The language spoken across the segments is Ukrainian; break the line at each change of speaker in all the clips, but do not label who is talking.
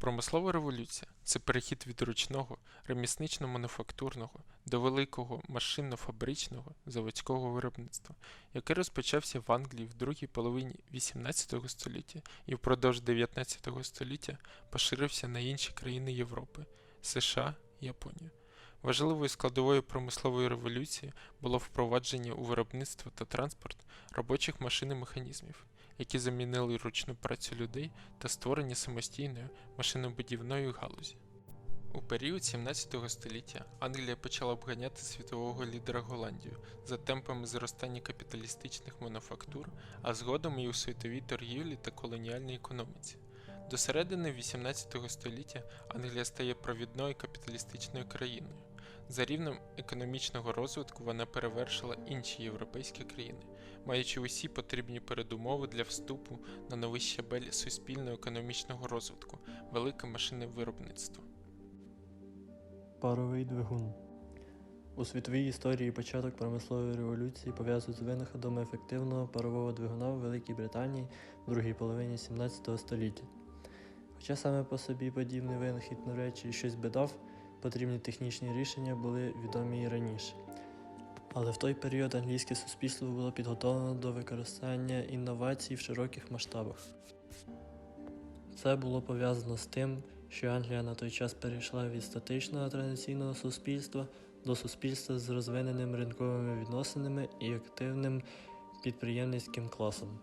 Промислова революція це перехід від ручного, реміснично-мануфактурного до великого машинно-фабричного заводського виробництва, який розпочався в Англії в другій половині XVIII століття і впродовж XIX століття поширився на інші країни Європи США Японію. Важливою складовою промислової революції було впровадження у виробництво та транспорт робочих машин і механізмів, які замінили ручну працю людей та створення самостійної машинобудівної галузі. У період 17 століття Англія почала обганяти світового лідера Голландію за темпами зростання капіталістичних мануфактур, а згодом і у світовій торгівлі та колоніальній економіці. До середини 18 століття Англія стає провідною капіталістичною країною. За рівнем економічного розвитку вона перевершила інші європейські країни, маючи усі потрібні передумови для вступу на новий щабель суспільного економічного розвитку велике машинне виробництво.
Паровий двигун. У світовій історії початок промислової революції пов'язують з винаходом ефективного парового двигуна в Великій Британії в другій половині 17 століття. Хоча саме по собі подібний винахід навряд чи щось би дав, потрібні технічні рішення були відомі і раніше. Але в той період англійське суспільство було підготовлено до використання інновацій в широких масштабах. Це було пов'язано з тим, що Англія на той час перейшла від статичного традиційного суспільства до суспільства з розвиненими ринковими відносинами і активним підприємницьким класом.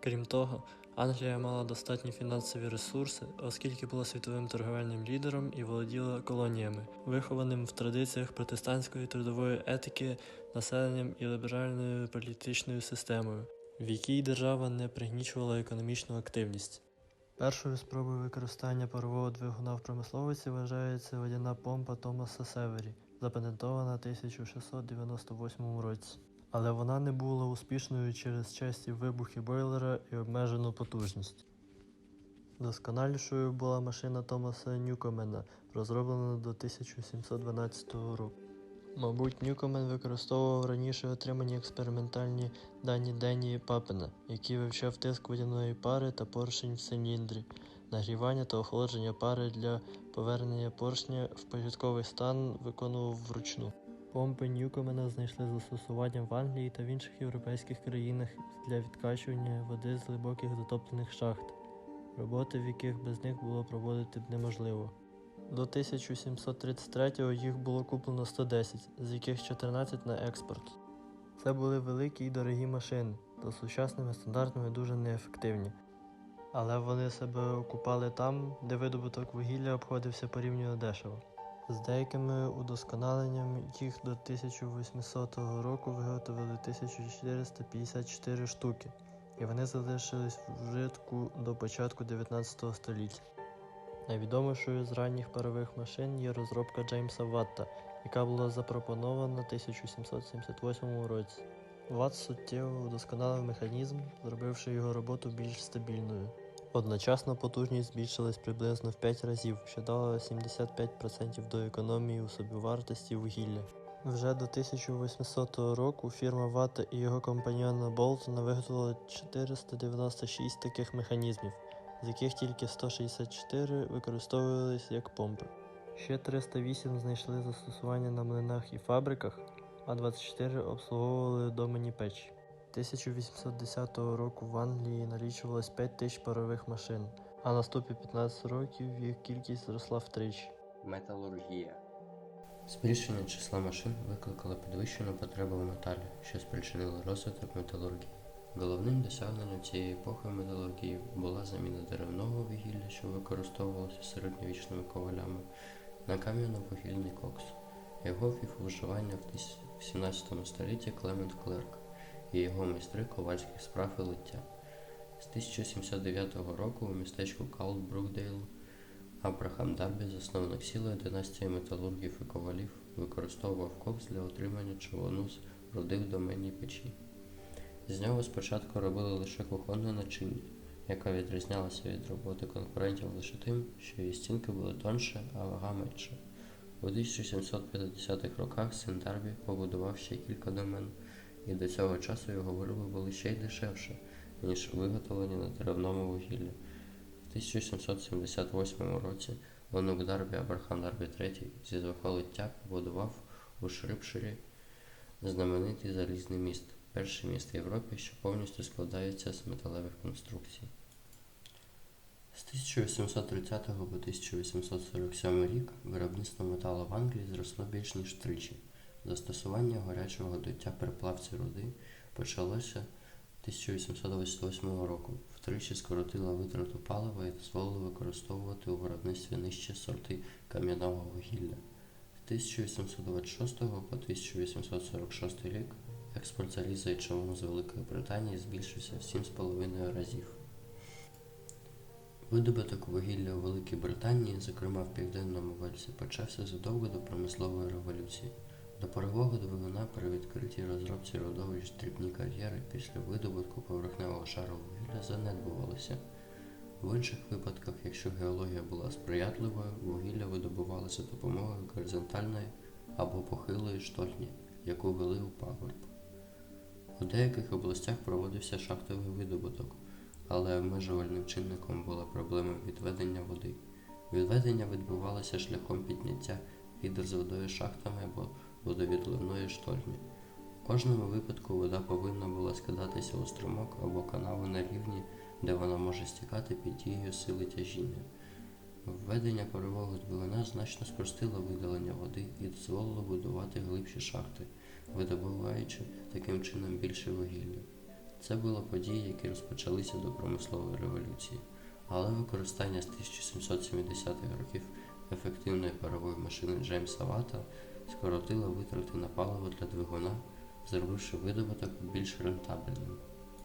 Крім того, Англія мала достатні фінансові ресурси, оскільки була світовим торговельним лідером і володіла колоніями, вихованим в традиціях протестантської трудової етики, населенням і ліберальною політичною системою, в якій держава не пригнічувала економічну активність. Першою спробою використання парового двигуна в промисловості вважається водяна помпа Томаса Севері, запатентована в 1698 році. Але вона не була успішною через часті вибухи бойлера і обмежену потужність. Досконалішою була машина Томаса Ньюкомена, розроблена до 1712 року. Мабуть, Ньюкомен використовував раніше отримані експериментальні дані Денії Папена, який вивчав тиск водяної пари та поршень в циліндрі, нагрівання та охолодження пари для повернення поршня в початковий стан виконував вручну. Помпи Ньюкомена знайшли застосування в Англії та в інших європейських країнах для відкачування води з глибоких затоплених шахт, роботи в яких без них було проводити б неможливо. До 1733-го їх було куплено 110, з яких 14 на експорт. Це були великі і дорогі машини, за сучасними стандартами дуже неефективні. Але вони себе окупали там, де видобуток вугілля обходився порівняно дешево. З деякими удосконаленнями їх до 1800 року виготовили 1454 штуки, і вони залишились в вжитку до початку 19 століття. Найвідомішою з ранніх парових машин є розробка Джеймса Ватта, яка була запропонована в 1778 році. Ватт суттєво удосконалив механізм, зробивши його роботу більш стабільною. Одночасно потужність збільшилась приблизно в 5 разів, що дало 75% до економії у собівартості вугілля. Вже до 1800 року фірма Ватта і його компаньйона Болтона виготовили 496 таких механізмів, з яких тільки 164 використовувалися як помпи. Ще 308 знайшли застосування на млинах і фабриках, а 24 обслуговували домені печі. 1810 року в Англії налічувалось 5 тисяч парових машин, а наступні 15 років їх кількість зросла втричі.
Металургія. Збільшення числа машин викликало підвищену потребу в металі, що спричинило розвиток металургії. Головним досягненням цієї епохи в металургії була заміна деревного вугілля, що використовувалося середньовічними ковалями, на кам'яно-вугільний кокс. Його ввів у вживання в 17 столітті Клемент Клерк і його майстри ковальських справ і лиття. З 1709 року у містечку Каут Брукдейл Абрахам Дабі, засновник цілої династії металургів і ковалів, використовував кокс для отримання човуну з руди в доменній печі. З нього спочатку робили лише кухонне начиння, яка відрізнялася від роботи конкурентів лише тим, що її стінки були тонше, а вага менша. У 1750-х роках син Дарбі побудував ще кілька домен, і до цього часу його вироби були ще й дешевше, ніж виготовлені на деревному вугіллі. В В 1778 році онук Дарбі Абрахан Дарбі III зі звохолиття побудував у Шрипширі знаменитий залізний міст, перший міст в Європі, що повністю складається з металевих конструкцій. З 1830 по 1847 рік виробництво металу в Англії зросло більш ніж втричі. Застосування гарячого дуття переплавці руди почалося 1828 року. Втричі скоротило витрату палива і дозволило використовувати у виробництві нижчі сорти кам'яного вугілля. З 1826 по 1846 рік експорт заліза і човну з Великої Британії збільшився в 7,5 разів. Видобуток вугілля у Великій Британії, зокрема в південному Вельсі, почався задовго до промислової революції. До парового двигуна при відкритій розробці родовищ дрібні кар'єри після видобутку поверхневого шару вугілля занедбувалися. В інших випадках, якщо геологія була сприятливою, вугілля видобувалося допомогою горизонтальної або похилої штольні, яку вели у пагорб. У деяких областях проводився шахтовий видобуток, але обмежувальним чинником була проблема відведення води. Відведення відбувалося шляхом підняття відер з водою шахтами або водовідливної штольні. У кожному випадку вода повинна була скидатися у струмок або канаву на рівні, де вона може стікати під дією сили тяжіння. Введення парового двигуна значно спростило видалення води і дозволило будувати глибші шахти, видобуваючи таким чином більше вугілля. Це були події, які розпочалися до промислової революції, але використання з 1770-х років ефективної парової машини Джеймса Вата скоротило витрати на паливо для двигуна, зробивши видобуток більш рентабельним.